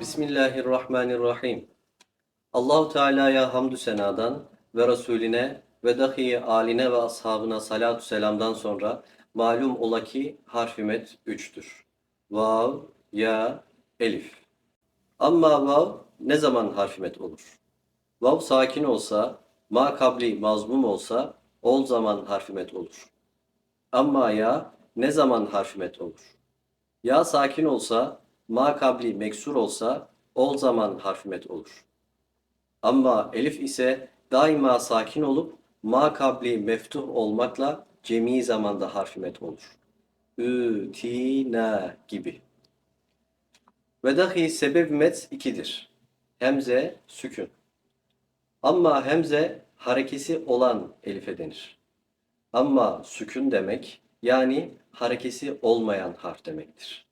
Bismillahirrahmanirrahim. Allahu Teala'ya hamdü senadan ve Resuline ve dahi aline ve ashabına salatu selamdan sonra malum ola ki harfimet üçtür. Vav, ya, elif. Amma vav ne zaman harfimet olur? Vav sakin olsa, ma kabli mazmum olsa, ol zaman harfimet olur. Amma ya ne zaman harfimet olur? Ya sakin olsa, ma kabli meksur olsa, ol zaman harfimet olur. Ama elif ise daima sakin olup ma kabli meftuh olmakla cemi zamanda harfimet olur. Ü, ti, na gibi. Ve dahi sebeb met ikidir. Hemze, sükün. Ama hemze harekesi olan elife denir. Ama sükün demek yani harekesi olmayan harf demektir.